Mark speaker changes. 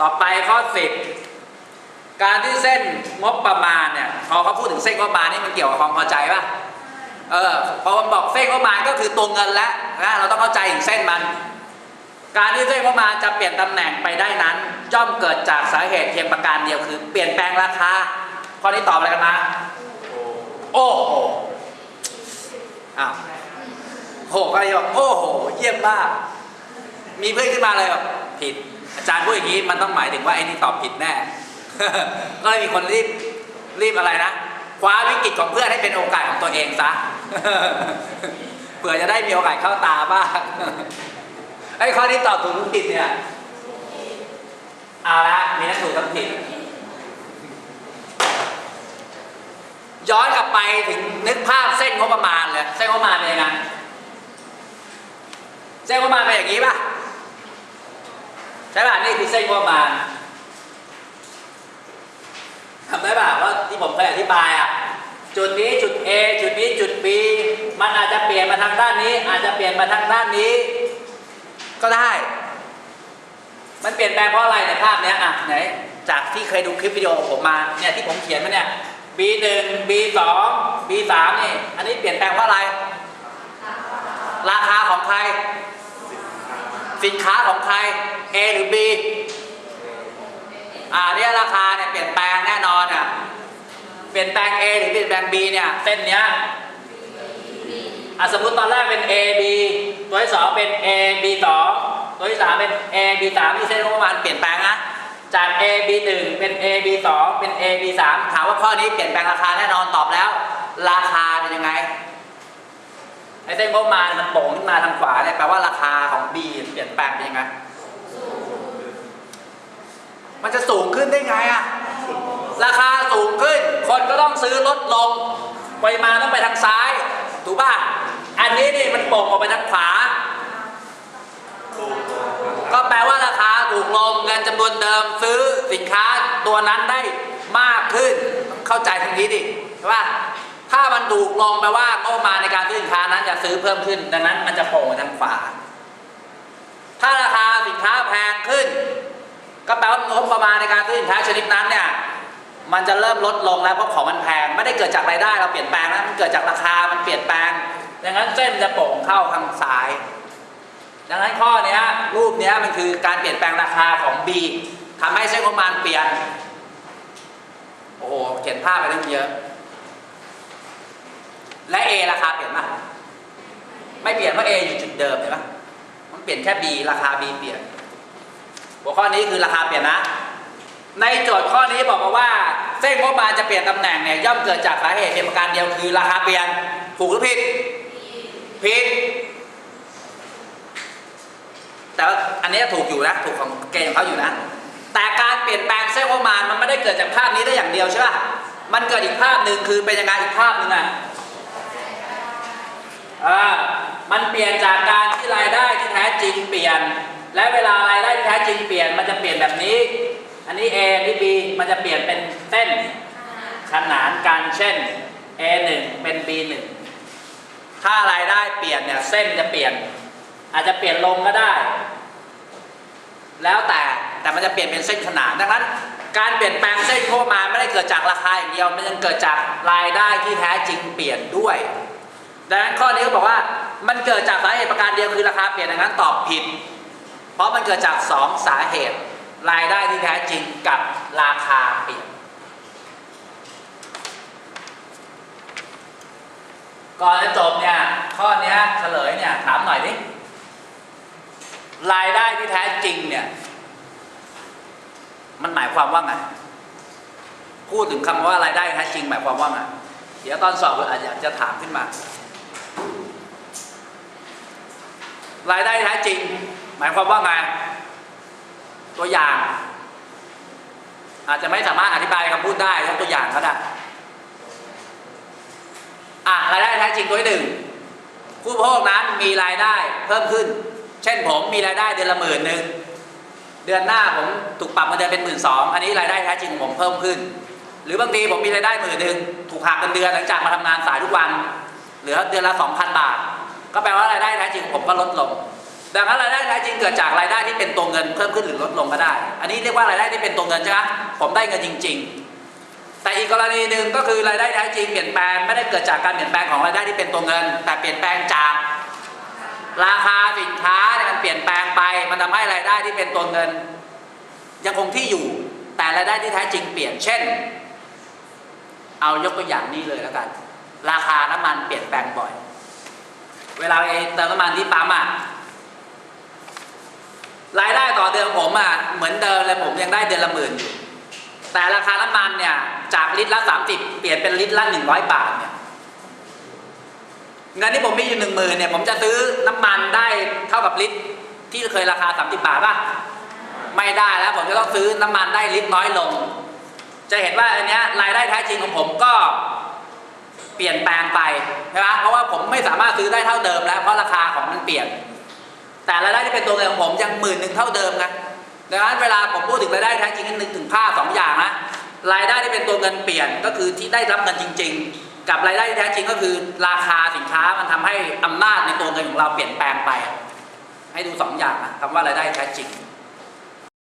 Speaker 1: ต่อไปข้อสิบการที่เส้นงบประมาณเนี่ยพอเขาพูดถึงเส้นงบประมาณนี่มันเกี่ยวกับความพอใจป่ะเออพอมันบอกเส้นงบประมาณก็คือตัวเงินแล้วนะเราต้องเข้าใจถึงเส้นมัน การที่เส้นงบประมาณจะเปลี่ยนตำแหน่งไปได้นั้นย่อมเกิดจากสาเหตุเพียงประการเดียวคือ เปลี่ยนแปลงราคาข้อนี้ตอบอะไรกันมาโอ้โหอ้าวโหก็เลยบอกโอ้โหเยี่ยมมากมีเพื่อนขึ้นมาเลยแบบ ผิด อาจารย์พูดอย่างนี้มันต้องหมายถึงว่าไอ้นี่ตอบผิดแน่ ก็เลยมีคนรีบรีบอะไรนะคว้าวิกฤตของเพื่อนให้เป็นโอกาสของตัวเองซะเผื่อจะได้มีโอกาสเข้าตาบ้างไอ้ข้อที่ตอบถูกหรือผิดเนี่ยเอาละมีทั้งถูกทั้งผิด ย้อนกลับไปถึงนึกภาพเส้นงบประมาณเลยเส้นงบประมาณเป็นยังไงเส้นงบประมาณเป็นอย่างนี้ป่ะ ใช่ป่ะนี่คือเส้นงบประมาณทำได้ป่ะว่าที่ผมเคยอธิบายอะจุดนี้จุด A จุดนี้จุด B มันอาจจะเปลี่ยนมาทางด้านนี้ อาจจะเปลี่ยนมาทางด้านนี้ ก็ได้ มันเปลี่ยนแปลงเพราะอะไรในภาพเนี้ยอะไหนจากที่เคยดูคลิปวิดีโอผมมาเนี่ยที่ผมเขียนมาเนี่ย B1 B2 B3 นี่อันนี้เปลี่ยนแปลงเพราะอะไร ราคาของใคร สินค้าของใคร A หรือ B อ่าเนี่ยราคาเนี่ยเปลี่ยนแปลงแน่นอนอะเปลี่ยนแปลง A หรือเปลี่ยนแปลง B เนี่ยเส้นเนี้ยอะสมมติตอนแรกเป็น A B ตัวที่สองเป็น A B สองตัวที่สามเป็น A B สามที่เส้นงบประมาณเปลี่ยนแปลงนะจาก A B หนึ่งเป็น A B สองเป็น A B สามถามว่าข้อนี้เปลี่ยนแปลงราคาแน่นอนตอบแล้ว ราคาเป็นยังไงไอ้เส้นงบประมาณมันโป่งขึ้นมาทางขวาเนี่ยแปลว่าราคาของ B เปลี่ยนแปลงเป็นยังไง มันจะสูงขึ้นได้ไงอะราคาสูงขึ้น คนก็ต้องซื้อลดลงปริมาณต้องไปทางซ้าย ถูกป่ะ อันนี้นี่มันโป่งออกไปทางขวา ก็แปลว่าราคาถูกลงเงินจำนวนเดิมซื้อสินค้าตัวนั้นได้มากขึ้น เข้าใจทางนี้ดิใช่ป่ะถ้ามันถูกลงแปลว่างบประมาในการซื้อสินค้านั้นจะซื้อเพิ่มขึ้น ดังนั้นมันจะโป่งไปทางขวา ถ้าราคาสินค้าแพงขึ้น ก็แปลว่างบประมาณในการซื้อสินค้าชนิดนั้นเนี่ยมันจะเริ่มลดลงแล้วเพราะของมันแพงไม่ได้เกิดจากรายได้เราเปลี่ยนแปลงนะมันเกิดจากราคามันเปลี่ยนแปลงดังนั้นเส้นจะโป่งเข้าทางซ้าย ดังนั้นข้อนี้รูปนี้มันคือการเปลี่ยนแปลงราคาของ B ทำให้เส้นงบประมาณเปลี่ยน โอ้โหเขียนภาพไปตั้งเยอะ และ A ราคาเปลี่ยนป่ะไม่เปลี่ยนเพราะ A อยู่จุดเดิมเห็นปะมันเปลี่ยนแค่ B ราคา B เปลี่ยน หัวข้อนี้คือราคาเปลี่ยนนะ ในโจทย์ข้อนี้บอกมาว่า เส้นงบประมาณจะเปลี่ยนตำแหน่งเนี่ยย่อมเกิดจากสาเหตุเพียงประการเดียวคือราคาเปลี่ยนถูกหรือผิดผิดแต่ว่าอันนี้ถูกอยู่นะถูกของเกณฑ์ของเขาอยู่นะ แต่การเปลี่ยนแปลงเส้นงบประมาณมันไม่ได้เกิดจากภาพนี้ได้อย่างเดียวใช่ป่ะมันเกิดอีกภาพหนึ่งคือเป็นยังไงอีกภาพหนึ่งอะอ่า มันเปลี่ยนจากการที่รายได้ที่แท้จริงเปลี่ยน และเวลารายได้ที่แท้จริงเปลี่ยน มันจะเปลี่ยนแบบนี้ อันนี้ A อันนี้ B มันจะเปลี่ยนเป็นเส้นขนานกันเช่น A1 เป็น B1 ถ้ารายได้เปลี่ยนเนี่ยเส้นจะเปลี่ยน อาจจะเปลี่ยนลงก็ได้ แล้วแต่แต่มันจะเปลี่ยนเป็นเส้นขนานดังนั้น การเปลี่ยนแปลงเส้นงบประมาไม่ได้เกิดจากราคาอย่างเดียว มันยังเกิดจากรายได้ที่แท้จริงเปลี่ยนด้วย ดังนั้นข้อนี้ก็บอกว่ามันเกิดจากสาเหตุประการเดียวคือราคาเปลี่ยนดังนั้นตอบผิด เพราะมันเกิดจากสองสาเหตุ รายได้ที่แท้จริงกับราคาเปลี่ยนก่อนจะจบเนี่ยข้อนี้เฉลยเนี่ยถามหน่อยดิรายได้ที่แท้จริงเนี่ยมันหมายความว่าไงพูดถึงคำว่ารายได้แท้จริงหมายความว่าไงเดี๋ยวตอนสอบอาจจะจะถามขึ้นมา รายได้แท้จริง หมายความว่าไงตัวอย่าง อาจจะไม่สามารถอธิบายคำพูดได้ยกตัวอย่างก็ได้อะรายได้แท้จริงตัวที่หนึ่งผู้บริโภคนั้นมีรายได้เพิ่มขึ้น เช่นผมมีรายได้เดือนละหมื่นหนึ่งเดือนหน้าผมถูกปรับมาเดือนเป็นหมื่นสองอันนี้รายได้แท้จริงของผมเพิ่มขึ้น หรือบางทีผมมีรายได้หมื่นหนึ่งถูกหักเงินเดือนหลังจากมาทำงานสายทุกวัน เหลือเดือนละสองพันบาท ก็แปลว่ารายได้แท้จริงผมก็ลดลงดังนั้นรายได้แท้จริงเกิดจากรายได้ที่เป็นตัวเงินเพิ่มขึ้นหรือลดลงก็ได้ อันนี้เรียกว่ารายได้ที่เป็นตัวเงินใช่ไหมผมได้เงินจริง ๆ แต่อีกกรณีหนึ่งก็คือรายได้แท้จริงเปลี่ยนแปลงไม่ได้เกิดจากการเปลี่ยนแปลงของรายได้ที่เป็นตัวเงิน แต่เปลี่ยนแปลงจาก ราคาสินค้าเนี่ยมันเปลี่ยนแปลงไป มันทำให้รายได้ที่เป็นตัวเงิน ยังคงที่อยู่ แต่รายได้ที่แท้จริงเปลี่ยน เช่น เอายกตัวอย่างนี้เลยแล้วกัน ราคาน้ำมันเปลี่ยนแปลงบ่อย เวลาไปเติมน้ำมันที่ปั๊มอะรายได้ต่อเดือนผมอะเหมือนเดิมเลยผมยังได้เดือนละหมื่นอยู่แต่ราคาน้ำมันเนี่ย จากลิตรละสามสิบเปลี่ยนเป็นลิตรละหนึ่งร้อยบาทเนี่ยเงินที่ผมมีอยู่หนึ่งหมื่นเนี่ยผมจะซื้อน้ำมันได้เท่ากับลิตรที่เคยราคาสามสิบบาทป่ะไม่ได้แล้วผมจะต้องซื้อน้ำมันได้ลิตรน้อยลง จะเห็นว่าอันเนี้ยรายได้แท้จริงของผมก็ ปลี่ยนแปลงไปใช่ไหมเพราะว่าผมไม่สามารถซื้อได้เท่าเดิมแล้วเพราะราคาของมันเปลี่ยน แต่รายได้ที่เป็นตัวเงินของผมยังหมื่นหนึ่งเท่าเดิมนะดังนั้นเวลาผมพูดถึงรายได้แท้จริงให้นึกถึงภาพสองอย่างนะรายได้ที่เป็นตัวเงินเปลี่ยนก็คือที่ได้รับเงินจริง ๆ กับรายได้ที่แท้จริงก็คือราคาสินค้ามันทำให้อำนาจในตัวเงินของเราเปลี่ยนแปลงไป ให้ดูสองอย่างนะคำว่ารายได้แท้จริง